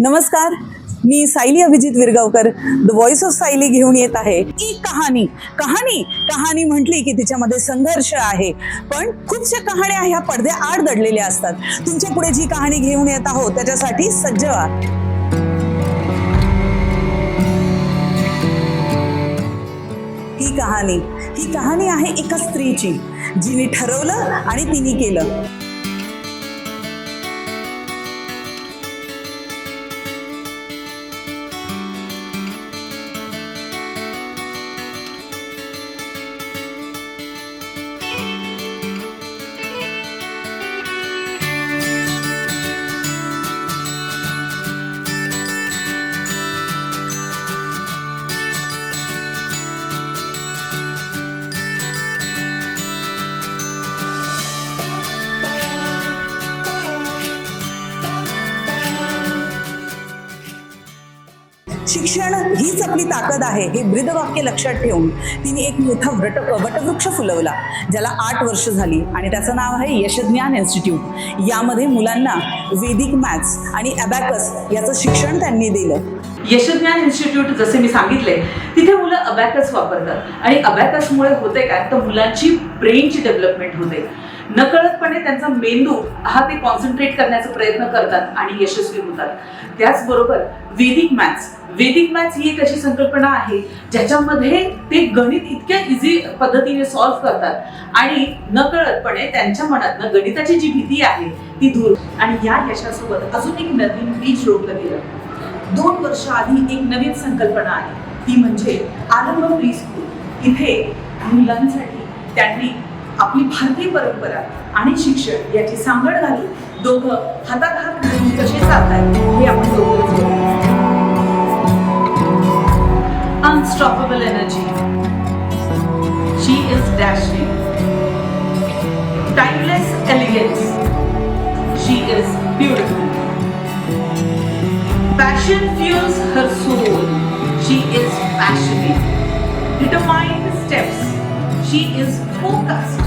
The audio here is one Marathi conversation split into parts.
नमस्कार मी Sayali Abhijit Viragaonkar the voice of Sayali घेऊन येत आहे. एक कहाणी कहाणी कहाणी म्हटली की तिच्यामध्ये संघर्ष आहे. पण खूपशा कहाण्या ह्या पडद्या आड दडलेल्या असतात. तुमच्यापुढे जी कहाणी घेऊन येत आहोत त्याच्यासाठी सज्ज व्हा. ही कहाणी ही कहाणी आहे एका स्त्रीची जिने ठरवलं आणि तिने केलं. शिक्षण हीच आपली ताकद आहे. हे ब्रीदवाक्य लक्षात ठेवून तिने एक मोठा व्रट वटवृक्ष फुलवला ज्याला आठ वर्ष झाली. आणि त्याचं नाव आहे यशज्ञान इन्स्टिट्यूट. यामध्ये मुलांना वेदिक मॅथ्स आणि अबॅकस याचं शिक्षण त्यांनी दिलं. यशज्ञान इन्स्टिट्यूट जसे मी सांगितले तिथे मुलं अबॅकस वापरतात. आणि अबॅकसमुळे होते काय? तर मुलांची ब्रेनची डेव्हलपमेंट होते. नकळतपणे त्यांचा मेंदू हा ते कॉन्सन्ट्रेट करण्याचा प्रयत्न करतात आणि यशस्वी होतात. त्याचबरोबर वेदिक मॅथ्स वेदिक मॅथ्स ही एक अशी संकल्पना आहे ज्याच्यामध्ये ते गणित इतक्या इझी पद्धतीने सॉल्व्ह करतात आणि नकळतपणे त्यांच्या मनातनं गणिताची जी भीती आहे ती दूर आणि या यशासोबत अजून एक नवीन बीज रोखलं गेलं. दोन वर्ष आधी एक नवीन संकल्पना आहे. ती म्हणजे आरंभ प्री स्कूल इथे मुलांसाठी त्यांनी आपली भारतीय परंपरा आणि शिक्षण याची सांगड घालून दोघं हातात हात घालून कसे चालतात हे आपण दोघं unstoppable energy she is dashing timeless elegance she is beautiful Passion fuels her soul. She is passionate. Determined steps. She is focused.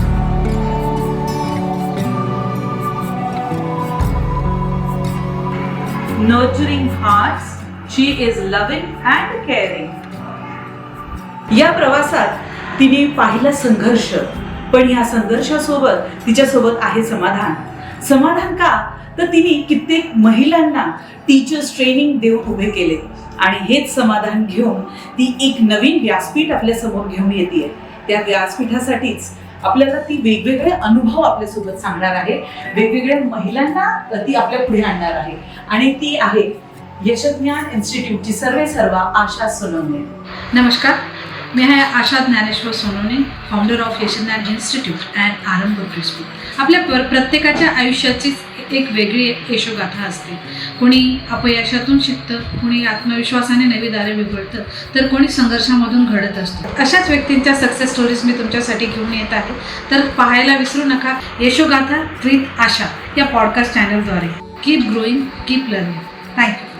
Nurturing hearts. She is loving and caring. या प्रवासात तिने पाहिला संघर्ष पण या संघर्षासोबत तिच्यासोबत आहे समाधान समाधान का तर तिने कित्येक महिलांना टीचर्स ट्रेनिंग देऊन उभे केले आणि हेच समाधान घेऊन ती एक नवीन व्यासपीठ आपल्यासमोर घेऊन येते त्या व्यासपीठासाठीच आपल्याला ती वेगवेगळे अनुभव आपल्यासोबत सांगणार आहे. वेगवेगळ्या महिलांना ती आपल्या पुढे आणणार आहे. आणि ती आहे यशज्ञान इन्स्टिट्यूटची सर्वे सर्व आशा सोनवणे. नमस्कार. मी आहे Asha Dnyaneshwar Sonone founder of Yashdnyan institute and Aarambh preschool आपल्या प्र प्रत्येकाच्या आयुष्याचीच एक वेगळी यशोगाथा असते. कोणी अपयशातून शिकतं कोणी आत्मविश्वासाने नवी दारे बिघडतं तर कोणी संघर्षामधून घडत असतो. अशाच व्यक्तींच्या सक्सेस स्टोरीज मी तुमच्यासाठी घेऊन येत आहे. तर पाहायला विसरू नका यशोगाथा विथ आशा या podcast चॅनलद्वारे keep growing keep learning thank you